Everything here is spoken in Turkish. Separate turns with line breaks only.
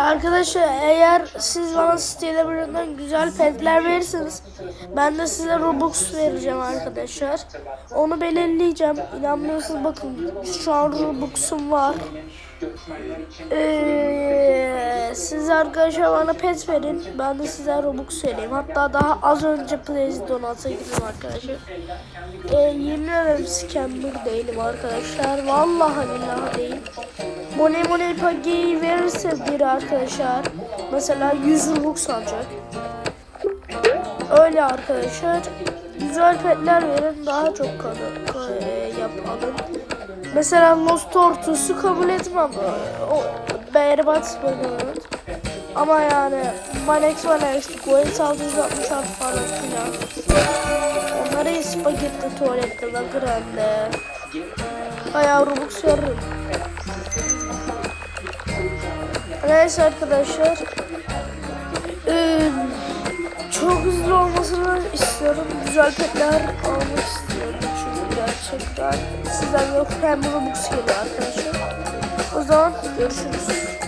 Arkadaşlar eğer siz bana sitelerinden güzel petler verirseniz ben de size Robux vereceğim arkadaşlar. Onu belirleyeceğim. İnanmıyorsanız bakın şu an Robux'um var. Ee, siz arkadaşlar bana pet verin. Ben de size Robux vereyim. Hatta daha az önce Plays Donat'a girdim arkadaşlar. Ee, yemin ederim scammer değilim arkadaşlar. Vallahi billahi değil. Money Money Paggy'yi verirse biri arkadaşlar. Mesela 100 Robux alacak. Öyle arkadaşlar. Güzel petler verin daha çok kanı, ka- e, yapalım. Mesela Lost Tortoise'u kabul etmem. O berbat bir. Ama yani Manex Manex, Goethe 666 falan filan. Onları spagetti tuvalette, la grande. Bayağı Robux veririm. Neyse arkadaşlar. Ee, çok hızlı olmasını istiyorum. Güzel petler almak istiyorum. Çünkü gerçekten sizden yok hem Robux geliyor arkadaşlar. O zaman görüşürüz.